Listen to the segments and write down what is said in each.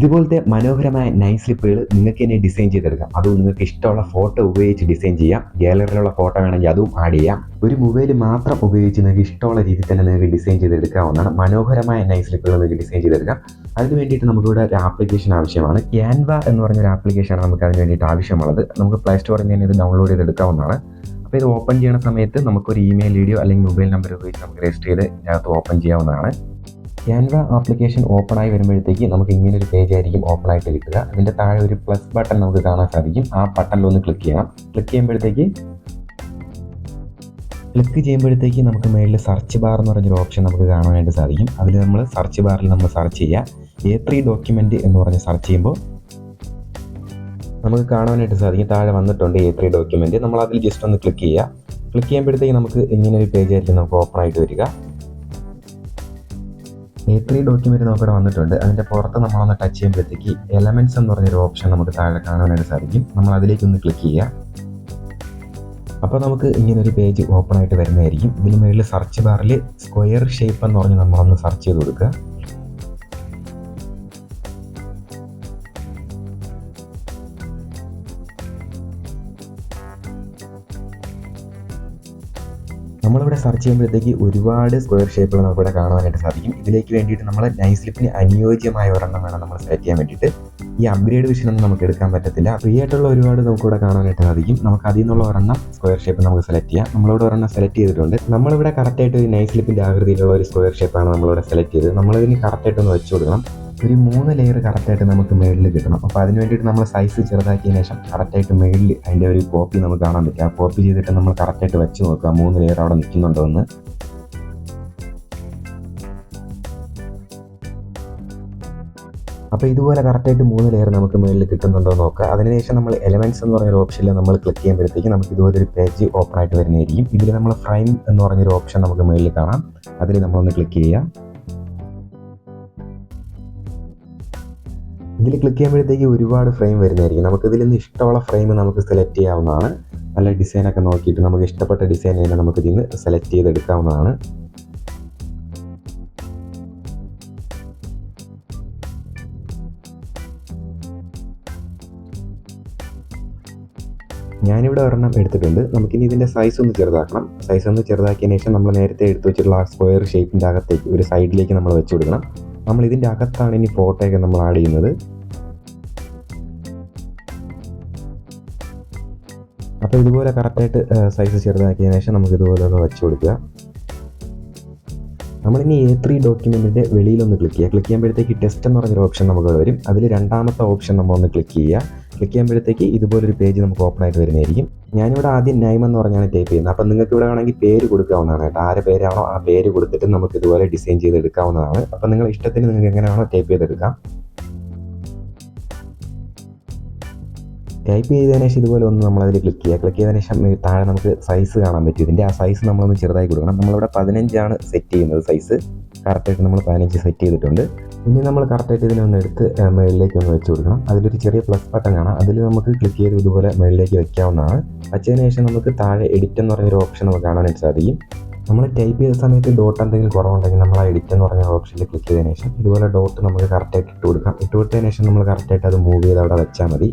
ഇതുപോലത്തെ മനോഹരമായ നൈസ് സ്ലിപ്പുകൾ നിങ്ങൾക്ക് തന്നെ ഡിസൈൻ ചെയ്തെടുക്കാം. അതും നിങ്ങൾക്ക് ഇഷ്ടമുള്ള ഫോട്ടോ ഉപയോഗിച്ച് ഡിസൈൻ ചെയ്യാം. ഗാലറിയിലുള്ള ഫോട്ടോ വേണമെങ്കിൽ അതും ആഡ് ചെയ്യാം. ഒരു മൊബൈൽ മാത്രം ഉപയോഗിച്ച് നിങ്ങൾക്ക് ഇഷ്ടമുള്ള രീതിയിൽ തന്നെ നിങ്ങൾക്ക് ഡിസൈൻ ചെയ്തെടുക്കാവുന്നതാണ്. മനോഹരമായ നൈസ് സ്ലിപ്പുകൾ നിങ്ങൾക്ക് ഡിസൈൻ ചെയ്തെടുക്കാം. അതിന് വേണ്ടിയിട്ട് നമുക്കിവിടെ ഒരു ആപ്ലിക്കേഷൻ ആവശ്യമാണ്. ക്യാൻവ എന്ന് പറഞ്ഞ ഒരു ആപ്ലിക്കേഷനാണ് നമുക്ക് അതിന് വേണ്ടിയിട്ട് ആവശ്യമുള്ളത്. നമുക്ക് പ്ലേ സ്റ്റോറിൽ നിന്ന് ഇത് ഡൗൺലോഡ് ചെയ്തെടുക്കാവുന്നതാണ്. അപ്പോൾ ഇത് ഓപ്പൺ ചെയ്യുന്ന സമയത്ത് നമുക്കൊരു ഇമെയിൽ വീഡിയോ അല്ലെങ്കിൽ മൊബൈൽ നമ്പർ ഉപയോഗിച്ച് നമുക്ക് രജിസ്റ്റർ ചെയ്ത് ഇതിനകത്ത് ഓപ്പൺ ചെയ്യാവുന്നതാണ്. ക്യാൻവ ആപ്ലിക്കേഷൻ ഓപ്പൺ ആയി വരുമ്പോഴത്തേക്ക് നമുക്ക് ഇങ്ങനെ ഒരു പേജ് ആയിരിക്കും ഓപ്പൺ ആയിട്ട് കിട്ടുക. അതിന്റെ താഴെ ഒരു പ്ലസ് ബട്ടൺ നമുക്ക് കാണാൻ സാധിക്കും. ആ ബട്ടണിൽ ഒന്ന് ക്ലിക്ക് ചെയ്യാം ക്ലിക്ക് ചെയ്യുമ്പോഴത്തേക്ക് ക്ലിക്ക് ചെയ്യുമ്പോഴത്തേക്ക് നമുക്ക് മേളിൽ സെർച്ച് ബാർ എന്ന് പറഞ്ഞൊരു ഓപ്ഷൻ നമുക്ക് കാണാനായിട്ട് സാധിക്കും. അതിൽ നമ്മൾ സെർച്ച് ബാറിൽ നമ്മൾ സെർച്ച് ചെയ്യുക. എ ത്രീ ഡോക്യുമെന്റ് എന്ന് പറഞ്ഞ് സെർച്ച് ചെയ്യുമ്പോൾ നമുക്ക് കാണാനായിട്ട് സാധിക്കും. താഴെ വന്നിട്ടുണ്ട് എ ത്രീ ഡോക്യുമെന്റ് നമ്മൾ അതിൽ ജസ്റ്റ് ഒന്ന് ക്ലിക്ക് ചെയ്യുക. ക്ലിക്ക് ചെയ്യുമ്പോഴത്തേക്ക് നമുക്ക് ഇങ്ങനെ ഒരു പേജ് ആയിരിക്കും നമുക്ക് ഓപ്പൺ ആയിട്ട് വരിക. എ ത്രീ ഡോക്യുമെന്റ് നമുക്കിവിടെ വന്നിട്ടുണ്ട്. അതിന്റെ പുറത്ത് നമ്മളൊന്ന് ടച്ച് ചെയ്യുമ്പോഴത്തേക്ക് എലമെന്റ്സ് എന്ന് പറഞ്ഞൊരു ഓപ്ഷൻ നമുക്ക് താഴെ കാണാനായിട്ട് സാധിക്കും. നമ്മൾ അതിലേക്ക് ഒന്ന് ക്ലിക്ക് ചെയ്യുക. അപ്പോൾ നമുക്ക് ഇങ്ങനെ ഒരു പേജ് ഓപ്പൺ ആയിട്ട് വരുന്നതായിരിക്കും. ഇതിന് മുകളിൽ സെർച്ച് ബാറിൽ സ്ക്വയർ ഷേപ്പ് എന്ന് പറഞ്ഞ് നമ്മളൊന്ന് സെർച്ച് ചെയ്ത് കൊടുക്കുക. നമ്മളിവിടെ സെർച്ച് ചെയ്യുമ്പോഴത്തേക്ക് ഒരുപാട് സ്ക്വയർ ഷേപ്പുകൾ നമുക്കിവിടെ കാണുവാനായിട്ട് സാധിക്കും. ഇതിലേക്ക് വേണ്ടിയിട്ട് നമ്മൾ നൈസ് സ്ലിപ്പിന് അനുയോജ്യമായ ഒരെണ്ണം വേണം നമ്മൾ സെലക്ട് ചെയ്യാൻ വേണ്ടിയിട്ട്. ഈ അപ്ഗ്രേഡ് വിഷനൊന്നും നമുക്ക് എടുക്കാൻ പറ്റത്തില്ല. ഫ്രീ ആയിട്ടുള്ള ഒരുപാട് നമുക്കിവിടെ കാണാനായിട്ട് സാധിക്കും. നമുക്ക് അതിൽ നിന്നുള്ള ഒരെണ്ണം സ്ക്വയർ ഷേപ്പ് നമുക്ക് സെലക്ട് ചെയ്യാം. നമ്മളിവിടെ ഒരെണ്ണം സെലക്ട് ചെയ്തിട്ടുണ്ട്. നമ്മളിവിടെ കറക്റ്റായിട്ട് ഒരു നൈസ് സ്ലിപ്പിന്റെ ആകൃതിയിലുള്ള ഒരു സ്ക്വയർ ഷേപ്പാണ് നമ്മളിവിടെ സെലക്ട് ചെയ്തത്. നമ്മളിതിന് കറക്റ്റായിട്ടൊന്ന് വെച്ച് കൊടുക്കണം. ഒരു മൂന്ന് ലെയർ കറക്റ്റായിട്ട് നമുക്ക് മേളിൽ കിട്ടണം. അപ്പോൾ അതിന് വേണ്ടിയിട്ട് നമ്മൾ സൈസ് ചെറുതാക്കിയതിന് ശേഷം കറക്റ്റായിട്ട് മേളിൽ അതിന്റെ ഒരു കോപ്പി നമുക്ക് കാണാൻ പറ്റും. ആ കോപ്പി ചെയ്തിട്ട് നമ്മൾ കറക്റ്റായിട്ട് വെച്ച് നോക്കുക. മൂന്ന് ലെയർ അവിടെ നിൽക്കുന്നുണ്ടോ എന്ന്. അപ്പോൾ ഇതുപോലെ കറക്റ്റായിട്ട് മൂന്ന് ലെയർ നമുക്ക് മുകളിൽ കിട്ടുന്നുണ്ടോ നോക്കുക. അതിനുശേഷം നമ്മൾ എലമെന്റ്സ് എന്ന് പറഞ്ഞൊരു ഓപ്ഷനിൽ നമ്മൾ ക്ലിക്ക് ചെയ്യുമ്പോഴത്തേക്ക് നമുക്ക് ഇതുപോലെ ഒരു പേജ് ഓപ്പൺ ആയിട്ട് വരുന്നതായിരിക്കും. ഇതിൽ നമ്മൾ ഫ്രൈം എന്ന് പറഞ്ഞൊരു ഓപ്ഷൻ നമുക്ക് മുകളിൽ കാണാം. അതിൽ നമ്മളൊന്ന് ക്ലിക്ക് ചെയ്യുക. ഇതിൽ ക്ലിക്ക് ചെയ്യുമ്പോഴത്തേക്ക് ഒരുപാട് ഫ്രെയിം വരുന്നതായിരിക്കും. നമുക്ക് ഇതിൽ നിന്ന് ഇഷ്ടമുള്ള ഫ്രെയിം നമുക്ക് സെലക്ട് ചെയ്യാവുന്നതാണ്. നല്ല ഡിസൈനൊക്കെ നോക്കിയിട്ട് നമുക്ക് ഇഷ്ടപ്പെട്ട ഡിസൈൻ തന്നെ നമുക്ക് ഇതിൽ നിന്ന് സെലക്ട് ചെയ്തെടുക്കാവുന്നതാണ്. ഞാനിവിടെ ഒരെണ്ണം എടുത്തിട്ടുണ്ട്. നമുക്കിനി ഇതിന്റെ സൈസ് ഒന്ന് ചെറുതാക്കണം. സൈസ് ഒന്ന് ചെറുതാക്കിയതിന് ശേഷം നമ്മൾ നേരത്തെ എടുത്തു വെച്ചിട്ടുള്ള ആ സ്ക്വയർ ഷേപ്പിന്റെ അകത്തേക്ക് ഒരു സൈഡിലേക്ക് നമ്മൾ വെച്ച് കൊടുക്കണം. നമ്മൾ ഇതിന്റെ അകത്താണ് ഇനി ഫോട്ടോയൊക്കെ നമ്മൾ ആഡ് ചെയ്യുന്നത്. അപ്പോൾ ഇതുപോലെ കറക്റ്റായിട്ട് സൈസ് ചെറുതാക്കിയതിന് ശേഷം നമുക്ക് ഇതുപോലെ ഒന്ന് വെച്ച് കൊടുക്കുക. നമ്മളിനി എ ത്രീ ഡോക്യുമെന്റിന്റെ വെളിയിലൊന്ന് ക്ലിക്ക് ചെയ്യുക. ക്ലിക്ക് ചെയ്യുമ്പോഴത്തേക്ക് ടെസ്റ്റ് എന്ന് പറഞ്ഞൊരു ഓപ്ഷൻ നമുക്ക് വരും. അതിൽ രണ്ടാമത്തെ ഓപ്ഷൻ നമ്മളൊന്ന് ക്ലിക്ക് ചെയ്യുക. ക്ലിക്ക് ചെയ്യുമ്പോഴത്തേക്ക് ഇതുപോലൊരു പേജ് നമുക്ക് ഓപ്പൺ ആയിട്ട് വരുന്നതായിരിക്കും. ഞാനിവിടെ ആദ്യം നൈം എന്ന് പറഞ്ഞാണ് ടൈപ്പ് ചെയ്യുന്നത്. അപ്പം നിങ്ങൾക്ക് ഇവിടെ വേണമെങ്കിൽ പേര് കൊടുക്കാവുന്നതാണ് കേട്ടോ. ആരെ പേരാണോ ആ പേര് കൊടുത്തിട്ട് നമുക്ക് ഇതുപോലെ ഡിസൈൻ ചെയ്തെടുക്കാവുന്നതാണ്. അപ്പോൾ നിങ്ങൾ ഇഷ്ടത്തിന് നിങ്ങൾക്ക് എങ്ങനെയാണോ ടൈപ്പ് ചെയ്തെടുക്കാം. ടൈപ്പ് ചെയ്തതിന് ശേഷം ഇതുപോലെ ഒന്ന് നമ്മളതിൽ ക്ലിക്ക് ചെയ്യുക. ക്ലിക്ക് ചെയ്തതിന് ശേഷം താഴെ നമുക്ക് സൈസ് കാണാൻ പറ്റും. ഇതിന്റെ ആ സൈസ് നമ്മളൊന്ന് ചെറുതായി കൊടുക്കണം. നമ്മളിവിടെ പതിനഞ്ചാണ് സെറ്റ് ചെയ്യുന്നത് സൈസ് കറക്റ്റായിട്ട് നമ്മൾ പതിനഞ്ച് സെറ്റ് ചെയ്തിട്ടുണ്ട്. ഇനി നമ്മൾ കറക്റ്റായിട്ട് ഇതിനെ ഒന്ന് എടുത്ത് മേളിലേക്ക് ഒന്ന് വെച്ച് കൊടുക്കണം. അതിലൊരു ചെറിയ പ്ലസ് ബട്ടൺ കാണാം. അതിൽ നമുക്ക് ക്ലിക്ക് ചെയ്ത് ഇതുപോലെ മുകളിലേക്ക് വെക്കാവുന്നതാണ്. വച്ചതിന് ശേഷം നമുക്ക് താഴെ എഡിറ്റ് എന്ന് പറഞ്ഞൊരു ഓപ്ഷൻ നമുക്ക് കാണാനായിട്ട് സാധിക്കും. നമ്മൾ ടൈപ്പ് ചെയ്ത സമയത്ത് ഡോട്ട് എന്തെങ്കിലും കുറവുണ്ടെങ്കിൽ നമ്മൾ ആ എഡിറ്റ് എന്ന് പറഞ്ഞ ഓപ്ഷനിൽ ക്ലിക്ക് ചെയ്തതിന് ശേഷം ഇതുപോലെ ഡോട്ട് നമുക്ക് കറക്റ്റായിട്ട് ഇട്ട് കൊടുക്കാം. ഇട്ട് കൊടുത്തതിന് ശേഷം നമ്മൾ കറക്റ്റായിട്ട് അത് മൂവ് ചെയ്ത് അവിടെ വെച്ചാൽ മതി.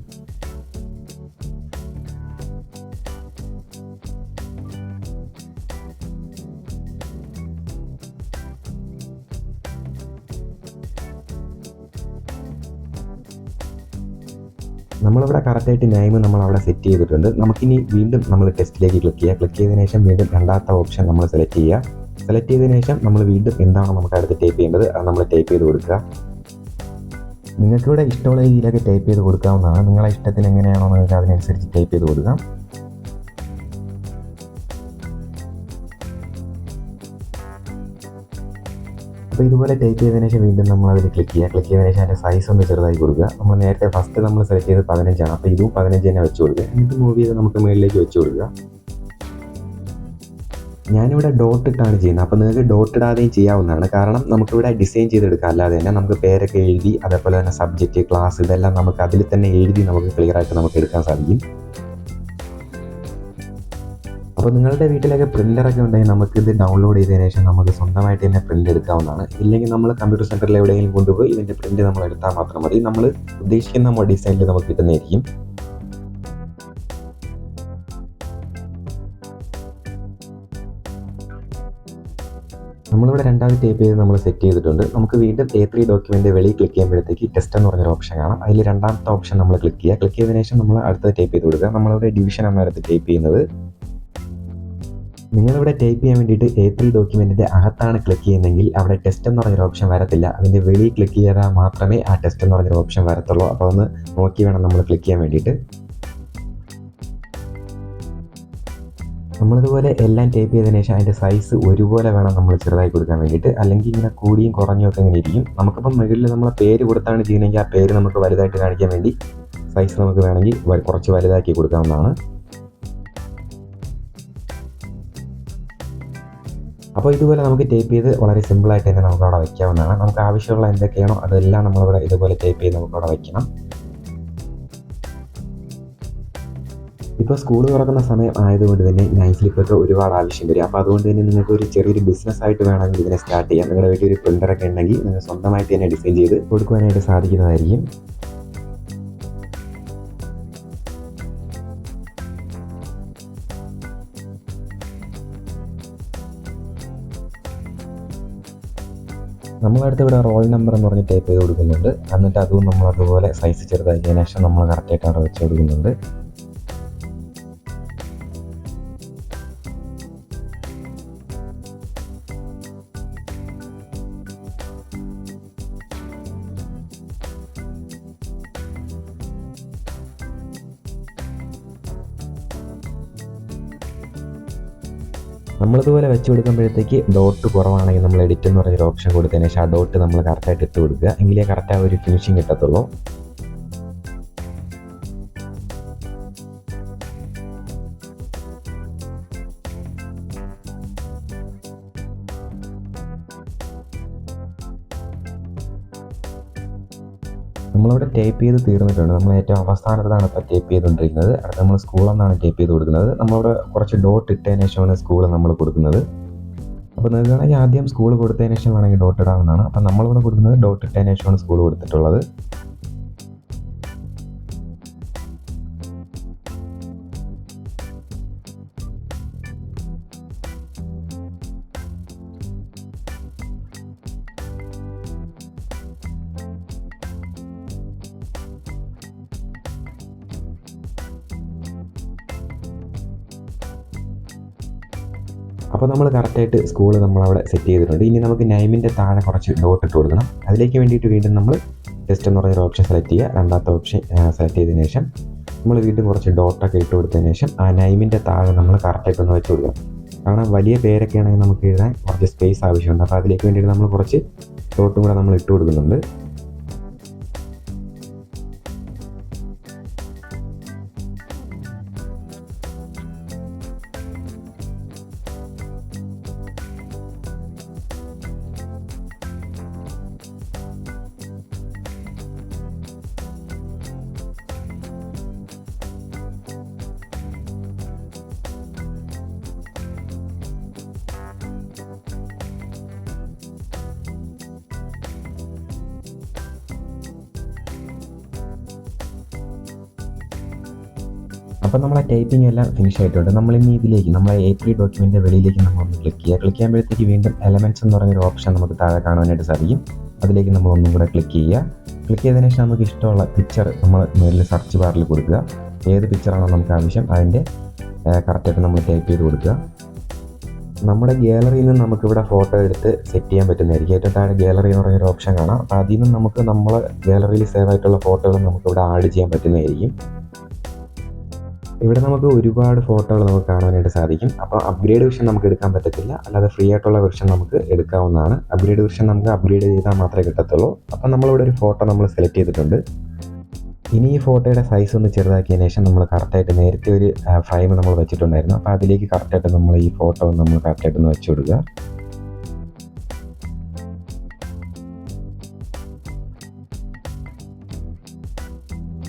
നമ്മളിവിടെ കറക്റ്റായിട്ട് നെയിം നമ്മൾ അവിടെ സെറ്റ് ചെയ്തിട്ടുണ്ട്. നമുക്കിനി വീണ്ടും നമ്മൾ ടെസ്റ്റിലേക്ക് ക്ലിക്ക് ചെയ്യുക ക്ലിക്ക് ചെയ്തതിന് ശേഷം വീണ്ടും രണ്ടാമത്തെ ഓപ്ഷൻ നമ്മൾ സെലക്ട് ചെയ്യുക. സെലക്ട് ചെയ്തതിന് ശേഷം നമ്മൾ വീണ്ടും എന്താണോ നമുക്ക് അടുത്ത് ടൈപ്പ് ചെയ്യേണ്ടത്? അത് നമ്മൾ ടൈപ്പ് ചെയ്ത് കൊടുക്കുക. നിങ്ങൾക്കിവിടെ ഇഷ്ടമുള്ള രീതിയിലൊക്കെ ടൈപ്പ് ചെയ്ത് കൊടുക്കാവുന്നതാണ്. നിങ്ങളെ ഇഷ്ടത്തിന് എങ്ങനെയാണോ നിങ്ങൾക്ക് അതിനനുസരിച്ച് ടൈപ്പ് ചെയ്ത് കൊടുക്കാം. അപ്പോൾ ഇതുപോലെ ടൈപ്പ് ചെയ്തതിന് ശേഷം വീണ്ടും നമ്മൾ അതിൽ ക്ലിക്ക് ചെയ്യുക. ക്ലിക്ക് ചെയ്തതിന് ശേഷം അതിന്റെ സൈസ് ഒന്ന് ചെറുതായി കൊടുക്കുക. നമ്മൾ നേരത്തെ ഫസ്റ്റ് നമ്മൾ സെലക്ട് ചെയ്ത് പതിനഞ്ചാണ്. അപ്പോൾ ഇതും പതിനഞ്ച് തന്നെ വെച്ച് കൊടുക്കുക. എന്നിട്ട് മൂവ് ചെയ്ത് നമുക്ക് മുകളിലേക്ക് വെച്ച് കൊടുക്കുക. ഞാനിവിടെ ഡോട്ട് ഇട്ടാണ് ചെയ്യുന്നത്. അപ്പോൾ നിങ്ങൾക്ക് ഡോട്ട് ഇടാതെയും ചെയ്യാവുന്നതാണ്. കാരണം നമുക്കിവിടെ ഡിസൈൻ ചെയ്തെടുക്കാം അല്ലാതെ തന്നെ നമുക്ക് പേരൊക്കെ എഴുതി അതേപോലെ തന്നെ സബ്ജക്റ്റ് ക്ലാസ് ഇതെല്ലാം നമുക്ക് അതിൽ തന്നെ എഴുതി നമുക്ക് ക്ലിയർ ആയിട്ട് നമുക്ക് എടുക്കാൻ സാധിക്കും. അപ്പോൾ നിങ്ങളുടെ വീട്ടിലൊക്കെ പ്രിന്ററൊക്കെ ഉണ്ടെങ്കിൽ നമുക്ക് ഇത് ഡൗൺലോഡ് ചെയ്തതിന് ശേഷം നമുക്ക് സ്വന്തമായിട്ട് തന്നെ പ്രിന്റ് എടുക്കാവുന്നതാണ്. ഇല്ലെങ്കിൽ നമ്മൾ കമ്പ്യൂട്ടർ സെന്ററിൽ എവിടെയെങ്കിലും കൊണ്ടുപോയി ഇതിന്റെ പ്രിന്റ് നമ്മൾ എടുത്താൽ മാത്രം മതി. നമ്മൾ ഉദ്ദേശിക്കുന്ന ഡിസൈനിൽ നമുക്ക് കിട്ടുന്നതായിരിക്കും. നമ്മളിവിടെ രണ്ടാമത് ടൈപ്പ് ചെയ്ത് നമ്മൾ സെറ്റ് ചെയ്തിട്ടുണ്ട്. നമുക്ക് വീണ്ടും എ ത്രീ ഡോക്യുമെന്റ് വെളി ക്ലിക്ക് ചെയ്യുമ്പോഴത്തേക്ക് ടെസ്റ്റ് എന്ന് പറഞ്ഞൊരു ഓപ്ഷൻ കാണാം. അതിൽ രണ്ടാമത്തെ ഓപ്ഷൻ നമ്മൾ ക്ലിക്ക് ചെയ്യുക. ക്ലിക്ക് ചെയ്തതിനു ശേഷം നമ്മൾ അടുത്ത ടൈപ്പ് ചെയ്ത് കൊടുക്കുക. നമ്മളിവിടെ ഡിവിഷൻ ആണ് ടൈപ്പ് ചെയ്യുന്നത്. നിങ്ങളിവിടെ ടൈപ്പ് ചെയ്യാൻ വേണ്ടിയിട്ട് എ ത്രീ ഡോക്യുമെന്റിന്റെ അകത്താണ് ക്ലിക്ക് ചെയ്യുന്നതെങ്കിൽ അവിടെ ടെസ്റ്റ് എന്ന് പറഞ്ഞൊരു ഓപ്ഷൻ വരത്തില്ല. അതിന്റെ വെളിയിൽ ക്ലിക്ക് ചെയ്താൽ മാത്രമേ ആ ടെസ്റ്റ് എന്ന് പറഞ്ഞൊരു ഓപ്ഷൻ വരത്തുള്ളൂ. അപ്പോൾ ഒന്ന് നോക്കി വേണം നമ്മൾ ക്ലിക്ക് ചെയ്യാൻ വേണ്ടിയിട്ട്. നമ്മളിതുപോലെ എല്ലാം ടൈപ്പ് ചെയ്തതിനു ശേഷം അതിന്റെ സൈസ് ഒരുപോലെ വേണം നമ്മൾ ചെറുതായി കൊടുക്കാൻ വേണ്ടിയിട്ട്. അല്ലെങ്കിൽ ഇങ്ങനെ കൂടിയും കുറഞ്ഞും ഒക്കെ ഇങ്ങനെ ഇരിക്കും. നമുക്കിപ്പം മുകളിൽ നമ്മൾ പേര് കൊടുത്താണ് ചെയ്യുന്നതെങ്കിൽ ആ പേര് നമുക്ക് വലുതായിട്ട് കാണിക്കാൻ വേണ്ടി സൈസ് നമുക്ക് വേണമെങ്കിൽ കുറച്ച് വലുതാക്കി കൊടുക്കാവുന്നതാണ്. അപ്പോൾ ഇതുപോലെ നമുക്ക് ടൈപ്പ് ചെയ്ത് വളരെ സിമ്പിളായിട്ട് തന്നെ നമുക്ക് അവിടെ വയ്ക്കാവുന്നതാണ് നമുക്ക് ആവശ്യമുള്ള എന്തൊക്കെയാണോ അതെല്ലാം നമ്മളിവിടെ ഇതുപോലെ ടൈപ്പ് ചെയ്ത് നമുക്ക് അവിടെ വയ്ക്കണം ഇപ്പോൾ സ്കൂൾ തുറക്കുന്ന സമയം ആയതുകൊണ്ട് തന്നെ നൈൻ സ്ലിപ്പൊക്കെ ഒരുപാട് ആവശ്യം വരും. അപ്പോൾ അതുകൊണ്ട് തന്നെ നിങ്ങൾക്ക് ഒരു ചെറിയൊരു ബിസിനസ് ആയിട്ട് വേണമെങ്കിൽ ഇതിനെ സ്റ്റാർട്ട് ചെയ്യാം. നിങ്ങളുടെ വീട്ടിൽ ഒരു പ്രിന്ററൊക്കെ ഉണ്ടെങ്കിൽ നിങ്ങൾ സ്വന്തമായിട്ട് തന്നെ ഡിസൈൻ ചെയ്ത് കൊടുക്കുവാനായിട്ട് സാധിക്കുന്നതായിരിക്കും. നമ്മളടുത്ത് ഇവിടെ റോൾ നമ്പർ എന്ന് പറഞ്ഞ് ടൈപ്പ് ചെയ്ത് കൊടുക്കുന്നുണ്ട്. എന്നിട്ട് അതും നമ്മൾ അതുപോലെ സൈസ് ചെറുതാക്കിയതിനു ശേഷം നമ്മൾ കറക്റ്റായിട്ട് അവിടെ വെച്ച് കൊടുക്കുന്നുണ്ട്. നമ്മളിതുപോലെ വെച്ച് കൊടുക്കുമ്പോഴത്തേക്ക് ഡോട്ട് കുറവാണെങ്കിൽ നമ്മൾ എഡിറ്റ് എന്ന് പറഞ്ഞൊരു ഓപ്ഷൻ കൊടുത്തതിന് ശേഷം ആ ഡോട്ട് നമ്മൾ കറക്റ്റായിട്ട് ഇട്ട് കൊടുക്കുക. എങ്കിലേ കറക്റ്റ് ആ ഒരു ഫിനിഷിങ് കിട്ടത്തുള്ളൂ. നമ്മളിവിടെ ടൈപ്പ് ചെയ്ത് തീർന്നിട്ടുണ്ട്. നമ്മൾ ഏറ്റവും അവസാനത്തിലാണ് ഇപ്പോൾ ടൈപ്പ് ചെയ്തുകൊണ്ടിരിക്കുന്നത് അടുത്ത നമ്മൾ സ്കൂളിൽ നിന്നാണ് ടൈപ്പ് ചെയ്ത് കൊടുക്കുന്നത്. നമ്മളവിടെ കുറച്ച് ഡോട്ട് ഇട്ടതിന് ശേഷമാണ് സ്കൂൾ നമ്മൾ കൊടുക്കുന്നത്. അപ്പോൾ നിങ്ങൾക്ക് വേണമെങ്കിൽ ആദ്യം സ്കൂൾ കൊടുത്തതിന് ശേഷം വേണമെങ്കിൽ ഡോട്ട് ഇടാവുന്നതാണ്. അപ്പോൾ നമ്മളിവിടെ കൊടുക്കുന്നത് ഡോട്ട് ഇട്ടതിന് ശേഷമാണ് സ്കൂൾ കൊടുത്തിട്ടുള്ളത്. അപ്പോൾ നമ്മൾ കറക്റ്റായിട്ട് സ്കൂൾ നമ്മളവിടെ സെറ്റ് ചെയ്തിട്ടുണ്ട്. ഇനി നമുക്ക് നൈമിന്റെ താഴെ കുറച്ച് ഡോട്ട് ഇട്ട് കൊടുക്കണം. അതിലേക്ക് വേണ്ടിയിട്ട് വീണ്ടും നമ്മൾ ടെസ്റ്റ് എന്ന് പറഞ്ഞൊരു ഓപ്ഷൻ സെലക്ട് ചെയ്യുക. രണ്ടാമത്തെ ഓപ്ഷൻ സെലക്ട് ചെയ്തതിന് ശേഷം നമ്മൾ വീണ്ടും കുറച്ച് ഡോട്ടൊക്കെ ഇട്ട് കൊടുത്തതിന് ശേഷം ആ നൈമിന്റെ താഴെ നമ്മൾ കറക്റ്റായിട്ട് ഒന്ന് വെച്ച് കൊടുക്കണം കാരണം വലിയ പേരൊക്കെ ആണെങ്കിൽ നമുക്ക് എഴുതാൻ കുറച്ച് സ്പേസ് ആവശ്യമുണ്ട്. അപ്പോൾ അതിലേക്ക് വേണ്ടിയിട്ട് നമ്മൾ കുറച്ച് ഡോട്ടും കൂടെ നമ്മൾ ഇട്ട് കൊടുക്കുന്നുണ്ട്. അപ്പോൾ നമ്മളെ ടൈപ്പിംഗ് എല്ലാം ഫിനിഷ് ആയിട്ടുണ്ട്. നമ്മൾ ഇനി ഇതിലേക്ക് നമ്മളെ എ പി ഡോക്യുമെന്റ് വെളിയിലേക്ക് നമ്മൾ ഒന്ന് ക്ലിക്ക് ചെയ്യുക. ക്ലിക്ക് ചെയ്യുമ്പോഴത്തേക്ക് വീണ്ടും എലമെന്റ്സ് എന്ന് പറഞ്ഞൊരു ഓപ്ഷൻ നമുക്ക് താഴെ കാണാനായിട്ട് സാധിക്കും. അതിലേക്ക് നമ്മൾ ഒന്നും കൂടെ ക്ലിക്ക് ചെയ്യുക. ക്ലിക്ക് ചെയ്തതിനു ശേഷം നമുക്ക് ഇഷ്ടമുള്ള പിക്ചർ നമ്മൾ മേലിൽ സെർച്ച് ബാറിൽ കൊടുക്കുക. ഏത് പിക്ചറാണോ നമുക്ക് ആവശ്യം അതിന്റെ കറക്റ്റായിട്ട് നമ്മൾ ടൈപ്പ് ചെയ്ത് കൊടുക്കുക. നമ്മുടെ ഗാലറിയിൽ നിന്ന് നമുക്കിവിടെ ഫോട്ടോ എടുത്ത് സെറ്റ് ചെയ്യാൻ പറ്റുന്നതായിരിക്കും. ഏറ്റവും താഴെ ഗാലറി എന്ന് പറഞ്ഞൊരു ഓപ്ഷൻ കാണാം. അപ്പോൾ അതിൽ നിന്ന് നമുക്ക് നമ്മൾ ഗാലറിയിൽ സേവ് ആയിട്ടുള്ള ഫോട്ടോകൾ നമുക്കിവിടെ ആഡ് ചെയ്യാൻ പറ്റുന്നതായിരിക്കും. ഇവിടെ നമുക്ക് ഒരുപാട് ഫോട്ടോകൾ നമുക്ക് കാണാനായിട്ട് സാധിക്കും. അപ്പോൾ അപ്ഗ്രേഡ് വെർഷൻ നമുക്ക് എടുക്കാൻ പറ്റത്തില്ല. അല്ലാതെ ഫ്രീ ആയിട്ടുള്ള വെർഷൻ നമുക്ക് എടുക്കാവുന്നതാണ്. അപ്ഗ്രേഡ് വെർഷൻ നമുക്ക് അപ്ഗ്രേഡ് ചെയ്താൽ മാത്രമേ കിട്ടത്തുള്ളൂ. അപ്പം നമ്മളിവിടെ ഒരു ഫോട്ടോ നമ്മൾ സെലക്ട് ചെയ്തിട്ടുണ്ട്. ഇനി ഈ ഫോട്ടോയുടെ സൈസ് ഒന്ന് ചെറുതാക്കിയതിന് ശേഷം നമ്മൾ കറക്റ്റായിട്ട് നേരത്തെ ഒരു ഫ്രെയിം നമ്മൾ വെച്ചിട്ടുണ്ടായിരുന്നു. അപ്പോൾ അതിലേക്ക് കറക്റ്റായിട്ട് നമ്മൾ ഈ ഫോട്ടോ നമ്മൾ കറക്റ്റായിട്ട് ഒന്ന് വെച്ചു കൊടുക്കുക.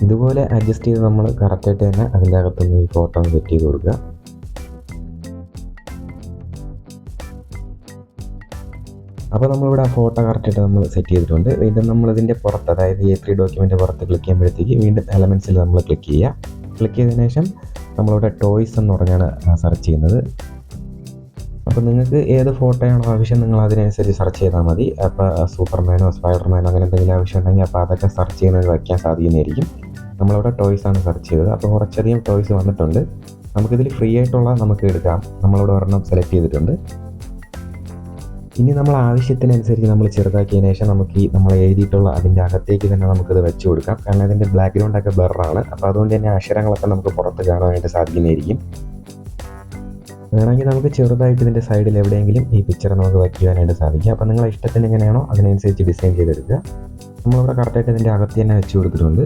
ഇതുപോലെ അഡ്ജസ്റ്റ് ചെയ്ത് നമ്മൾ കറക്റ്റായിട്ട് തന്നെ അതിന്റെ അകത്തുനിന്ന് ഈ ഫോട്ടോ സെറ്റ് ചെയ്ത് കൊടുക്കുക. അപ്പോൾ നമ്മളിവിടെ ആ ഫോട്ടോ കറക്റ്റായിട്ട് നമ്മൾ സെറ്റ് ചെയ്തിട്ടുണ്ട്. വീണ്ടും നമ്മളിതിന്റെ പുറത്ത് അതായത് എ ത്രീ ഡോക്യുമെന്റ് പുറത്ത് ക്ലിക്ക് ചെയ്യുമ്പോഴത്തേക്ക് വീണ്ടും എലമെൻസിൽ നമ്മൾ ക്ലിക്ക് ചെയ്യുക. ക്ലിക്ക് ചെയ്തതിനു ശേഷം നമ്മളിവിടെ ടോയ്സ് എന്ന് പറഞ്ഞാണ് സെർച്ച് ചെയ്യുന്നത്. അപ്പോൾ നിങ്ങൾക്ക് ഏത് ഫോട്ടോയാണോ ആവശ്യം നിങ്ങൾ അതിനനുസരിച്ച് സെർച്ച് ചെയ്താൽ മതി. അപ്പോൾ സൂപ്പർമാനോ സ്പൈഡർമാനോ അങ്ങനെ എന്തെങ്കിലും ആവശ്യം ഉണ്ടെങ്കിൽ അപ്പോൾ അതൊക്കെ സെർച്ച് ചെയ്യുന്നത് വയ്ക്കാൻ സാധിക്കുന്നതായിരിക്കും. നമ്മളിവിടെ ടോയ്സ് ആണ് സെർച്ച് ചെയ്തത്. അപ്പോൾ കുറച്ചധികം ടോയ്സ് വന്നിട്ടുണ്ട്. നമുക്കിതിൽ ഫ്രീ ആയിട്ടുള്ള നമുക്ക് എടുക്കാം. നമ്മളിവിടെ ഒരെണ്ണം സെലക്ട് ചെയ്തിട്ടുണ്ട്. ഇനി നമ്മൾ ആവശ്യത്തിനനുസരിച്ച് നമ്മൾ ചെറുതാക്കിയതിന് ശേഷം നമുക്ക് ഈ നമ്മൾ എഴുതിയിട്ടുള്ള അതിന്റെ അകത്തേക്ക് തന്നെ നമുക്കിത് വെച്ച് കൊടുക്കാം. കാരണം ഇതിന്റെ ബാക്ക്ഗ്രൗണ്ടൊക്കെ ബ്ലറാണ് അപ്പോൾ അതുകൊണ്ട് തന്നെ അക്ഷരങ്ങളൊക്കെ നമുക്ക് പുറത്ത് കാണാനായിട്ട് സാധിക്കുന്നതായിരിക്കും. വേണമെങ്കിൽ നമുക്ക് ചെറുതായിട്ട് ഇതിന്റെ സൈഡിൽ എവിടെയെങ്കിലും ഈ പിക്ചർ നമുക്ക് വയ്ക്കുവാനായിട്ട് സാധിക്കും. അപ്പോൾ നിങ്ങളെ ഇഷ്ടത്തിന് എങ്ങനെയാണോ അതിനനുസരിച്ച് ഡിസൈൻ ചെയ്തെടുക്കുക. നമ്മളിവിടെ കറക്റ്റായിട്ട് ഇതിന്റെ അകത്ത് തന്നെ വെച്ച് കൊടുത്തിട്ടുണ്ട്.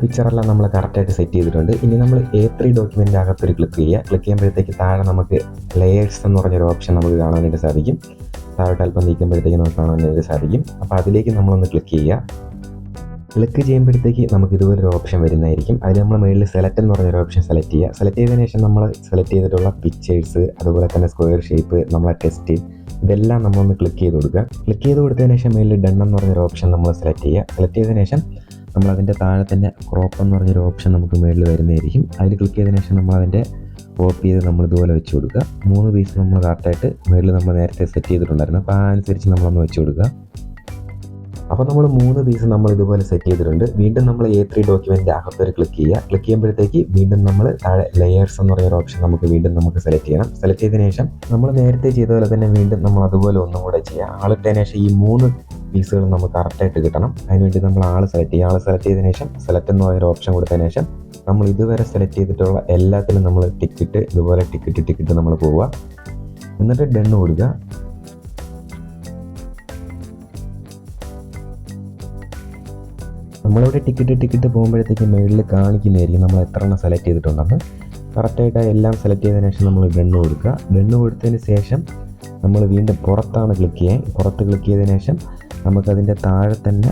പിക്ചറെല്ലാം നമ്മൾ കറക്റ്റായിട്ട് സെറ്റ് ചെയ്തിട്ടുണ്ട്. ഇനി നമ്മൾ എ ത്രീ ഡോക്യുമെന്റ് അകത്തൊരു ക്ലിക്ക് ചെയ്യുക. ക്ലിക്ക് ചെയ്യുമ്പോഴത്തേക്ക് താഴെ നമുക്ക് ലെയേഴ്സ് എന്ന് പറഞ്ഞൊരു ഓപ്ഷൻ നമുക്ക് കാണാനായിട്ട് സാധിക്കും. താഴോട്ട് അല്പം നീക്കുമ്പോഴത്തേക്ക് നമുക്ക് കാണാനായിട്ട് സാധിക്കും. അപ്പോൾ അതിലേക്ക് നമ്മളൊന്ന് ക്ലിക്ക് ചെയ്യുക. ക്ലിക്ക് ചെയ്യുമ്പോഴത്തേക്ക് നമുക്ക് ഇതുപോലൊരു ഓപ്ഷൻ വരുന്നതായിരിക്കും. അതിൽ നമ്മൾ മുകളിൽ സെലക്ട് എന്ന് പറഞ്ഞൊരു ഓപ്ഷൻ സെലക്ട് ചെയ്യുക. സെലക്ട് ചെയ്തതിന് ശേഷം നമ്മൾ സെലക്ട് ചെയ്തിട്ടുള്ള പിക്ചേഴ്സ് അതുപോലെ തന്നെ സ്ക്വയർ ഷേപ്പ് നമ്മളെ ടെസ്റ്റ് ഇതെല്ലാം നമ്മളൊന്ന് ക്ലിക്ക് ചെയ്ത് കൊടുക്കുക. ക്ലിക്ക് ചെയ്ത് കൊടുത്തതിന് ശേഷം മുകളിൽ ഡൺ എന്ന് പറഞ്ഞൊരു ഓപ്ഷൻ നമ്മൾ സെലക്ട് ചെയ്യുക. സെലക്ട് ചെയ്തതിന് ശേഷം നമ്മൾ അതിന്റെ താഴെ തന്നെ ക്രോപ്പ് എന്ന് പറഞ്ഞൊരു ഓപ്ഷൻ നമുക്ക് മുകളിൽ വരുന്നതായിരിക്കും. അതിൽ ക്ലിക്ക് ചെയ്തതിന് ശേഷം നമ്മൾ അതിന്റെ കോപ്പി ചെയ്ത് നമ്മൾ ഇതുപോലെ വെച്ച് കൊടുക്കുക. മൂന്ന് പീസ് നമ്മൾ കറക്റ്റായിട്ട് മുകളിൽ നമ്മൾ നേരത്തെ സെറ്റ് ചെയ്തിട്ടുണ്ടായിരുന്നു. അപ്പോൾ ആ അനുസരിച്ച് നമ്മളൊന്ന് വെച്ച് കൊടുക്കുക. അപ്പോൾ നമ്മൾ മൂന്ന് പീസ് നമ്മൾ ഇതുപോലെ സെറ്റ് ചെയ്തിട്ടുണ്ട്. വീണ്ടും നമ്മൾ എ ത്രീ ഡോക്യുമെന്റ് അകത്തൊരു ക്ലിക്ക് ചെയ്യുക. ക്ലിക്ക് ചെയ്യുമ്പോഴത്തേക്ക് വീണ്ടും നമ്മൾ താഴെ ലെയേഴ്സ് എന്ന് പറയുന്ന ഓപ്ഷൻ നമുക്ക് വീണ്ടും നമുക്ക് സെലക്ട് ചെയ്യണം. സെലക്ട് ചെയ്തതിനു ശേഷം നമ്മൾ നേരത്തെ ചെയ്ത പോലെ തന്നെ വീണ്ടും നമ്മൾ അതുപോലെ ഒന്നും കൂടെ ചെയ്യുക ആളിട്ടതിന് ശേഷം ഈ മൂന്ന് പീസുകൾ നമുക്ക് കറക്റ്റായിട്ട് കിട്ടണം. അതിനുവേണ്ടി നമ്മൾ ആൾ സെലക്ട് ചെയ്യുക ആൾ സെലക്ട് ചെയ്തതിന് ശേഷം സെലക്ട് എന്ന് പറയുന്ന ഓപ്ഷൻ കൊടുത്തതിന് ശേഷം നമ്മൾ ഇതുവരെ സെലക്ട് ചെയ്തിട്ടുള്ള എല്ലാത്തിലും നമ്മൾ ടിക്കറ്റ് ഇതുപോലെ ടിക്കറ്റ് ടിക്കറ്റ് നമ്മൾ പോവുക. എന്നിട്ട് ഡെൺ കൊടുക്കുക നമ്മളിവിടെ ടിക്കറ്റ് ടിക്കറ്റ് പോകുമ്പോഴത്തേക്ക് മുകളിൽ കാണിക്കുന്നതായിരിക്കും നമ്മൾ എത്ര എണ്ണം സെലക്ട് ചെയ്തിട്ടുണ്ടെന്ന്. കറക്റ്റായിട്ട് എല്ലാം സെലക്ട് ചെയ്തതിനു ശേഷം നമ്മൾ ഡെണ്ണ് കൊടുക്കുക ഡെണ്ണ് കൊടുത്തതിന് ശേഷം നമ്മൾ വീണ്ടും പുറത്താണ് ക്ലിക്ക് ചെയ്യാൻ പുറത്ത് ക്ലിക്ക് ചെയ്തതിനു ശേഷം നമുക്കതിന്റെ താഴെ തന്നെ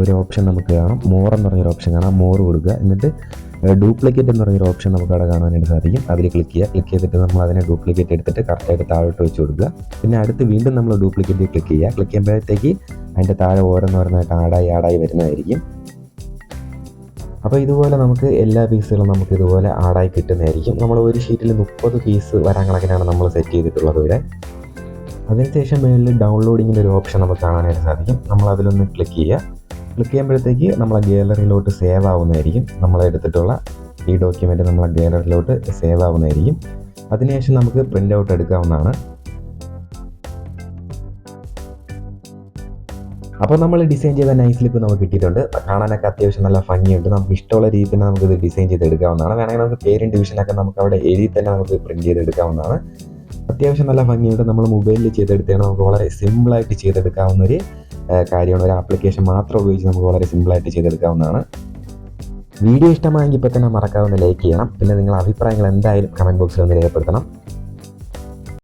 ഒരു ഓപ്ഷൻ നമുക്ക് കാണാം. മോർ എന്ന് പറഞ്ഞൊരു ഓപ്ഷൻ കാണാം. മോർ കൊടുക്കുക. എന്നിട്ട് ഡ്യൂപ്ലിക്കേറ്റ് എന്ന് പറഞ്ഞൊരു ഓപ്ഷൻ നമുക്ക് അവിടെ കാണാനായിട്ട് സാധിക്കും. അതിൽ ക്ലിക്ക് ചെയ്യുക. ക്ലിക്ക് ചെയ്തിട്ട് നമ്മൾ അതിനെ ഡ്യൂപ്ലിക്കേറ്റ് എടുത്തിട്ട് കറക്റ്റായിട്ട് താഴോട്ട് വെച്ച് കൊടുക്കുക. പിന്നെ അടുത്ത് വീണ്ടും നമ്മൾ ഡ്യൂപ്ലിക്കേറ്റ് ക്ലിക്ക് ചെയ്യുക. ക്ലിക്ക് ചെയ്യുമ്പോഴത്തേക്ക് അതിന്റെ താഴെ ഓരോന്ന് ഓരോന്നോരോന്നായിട്ട് ആടായി ആടായി വരുന്നതായിരിക്കും. അപ്പോൾ ഇതുപോലെ നമുക്ക് എല്ലാ പീസുകളും നമുക്ക് ഇതുപോലെ ആടായി കിട്ടുന്നതായിരിക്കും. നമ്മൾ ഒരു ഷീറ്റിൽ മുപ്പത് പീസ് വരാൻ കണക്കിനാണ് നമ്മൾ സെറ്റ് ചെയ്തിട്ടുള്ളത് ഇവിടെ. അതിനുശേഷം മുകളിൽ ഡൗൺലോഡിങ്ങിന്റെ ഒരു ഓപ്ഷൻ നമുക്ക് കാണാനായിട്ട് സാധിക്കും. നമ്മൾ അതിലൊന്ന് ക്ലിക്ക് ചെയ്യുക. ക്ലിക്ക് ചെയ്യുമ്പോഴത്തേക്ക് നമ്മളെ ഗാലറിയിലോട്ട് സേവ് ആവുന്നതായിരിക്കും. നമ്മളെടുത്തിട്ടുള്ള ഈ ഡോക്യുമെന്റ് നമ്മളെ ഗാലറിയിലോട്ട് സേവ് ആവുന്നതായിരിക്കും. അതിനുശേഷം നമുക്ക് പ്രിന്റ് ഔട്ട് എടുക്കാവുന്നതാണ്. അപ്പോൾ നമ്മൾ ഡിസൈൻ ചെയ്ത നൈസ് ലിപ്പ് നമുക്ക് കിട്ടിയിട്ടുണ്ട്. കാണാനൊക്കെ അത്യാവശ്യം നല്ല ഭംഗിയുണ്ട്. നമുക്ക് ഇഷ്ടമുള്ള രീതിയിൽ തന്നെ ഇത് ഡിസൈൻ ചെയ്ത് എടുക്കാവുന്നതാണ് വേണമെങ്കിൽ നമുക്ക് പേരും ഡിവിഷനൊക്കെ നമുക്ക് അവിടെ എഴുതി തന്നെ നമുക്ക് പ്രിന്റ് ചെയ്ത് എടുക്കാവുന്നതാണ് അത്യാവശ്യം നല്ല ഭംഗിയായിട്ട് നമ്മൾ മൊബൈലിൽ ചെയ്തെടുത്താണ്. നമുക്ക് വളരെ സിമ്പിളായിട്ട് ചെയ്തെടുക്കാവുന്ന ഒരു കാര്യമാണ്. ഒരു ആപ്ലിക്കേഷൻ മാത്രം ഉപയോഗിച്ച് നമുക്ക് വളരെ സിമ്പിളായിട്ട് ചെയ്തെടുക്കാവുന്നതാണ്. വീഡിയോ ഇഷ്ടമായെങ്കിൽ ഇപ്പോൾ തന്നെ മറക്കാവുന്ന ലൈക്ക് ചെയ്യണം. പിന്നെ നിങ്ങളുടെ അഭിപ്രായങ്ങൾ എന്തായാലും കമന്റ് ബോക്സിൽ ഒന്ന് രേഖപ്പെടുത്തണം.